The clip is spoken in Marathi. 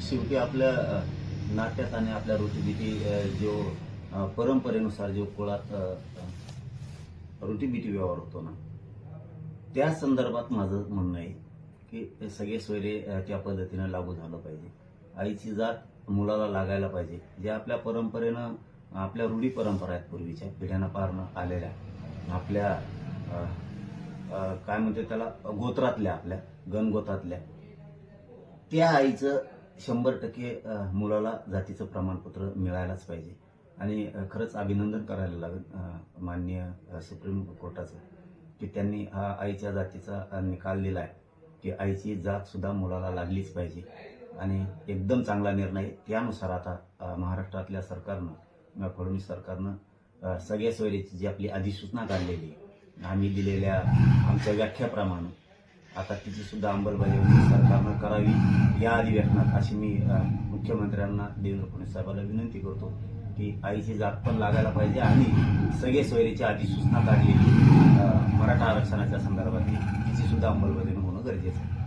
शेवटी आपल्या नाट्यात आणि आपल्या ऋतुगीती जो परंपरेनुसार जो कुळात अ, व्यवहार होतो ना त्या संदर्भात माझं म्हणणं आहे की ते सगळे सोयरे त्या पद्धतीनं लागू झालं पाहिजे. आईची जात मुलाला लागायला पाहिजे. जे आपल्या परंपरेनं आपल्या रूढी परंपरा आहेत पूर्वीच्या पिढ्यांना पारनं आलेल्या आपल्या काय म्हणते त्याला गोत्रातल्या आपल्या गणगोत्रातल्या त्या आईचं शंभर टक्के मुलाला जातीचं प्रमाणपत्र मिळायलाच पाहिजे. आणि खरंच अभिनंदन करायला लागेल माननीय सुप्रीम कोर्टाचं की त्यांनी हा आईच्या जातीचा निकाल दिला आहे की आईची जातसुद्धा मुलाला लागलीच पाहिजे. आणि एकदम चांगला निर्णय त्यानुसार आता महाराष्ट्रातल्या सरकारनं अ, फडणवीस सरकारनं सगळ्या सोयरीची जी आपली अधिसूचना काढलेली आहे, आम्ही दिलेल्या आमच्या व्याख्याप्रमाणे आता तिची सुद्धा अंमलबजावणी सरकारनं करावी. या अधिवेशनात अशी मी मुख्यमंत्र्यांना देवेंद्र फडणवीस साहेबांना विनंती करतो की आईची जात पण लागायला पाहिजे आणि सगळे सोयरीची अधिसूचना काढलेली मराठा आरक्षणाच्या संदर्भातली तिची सुद्धा अंमलबजावणी होणं गरजेचं आहे.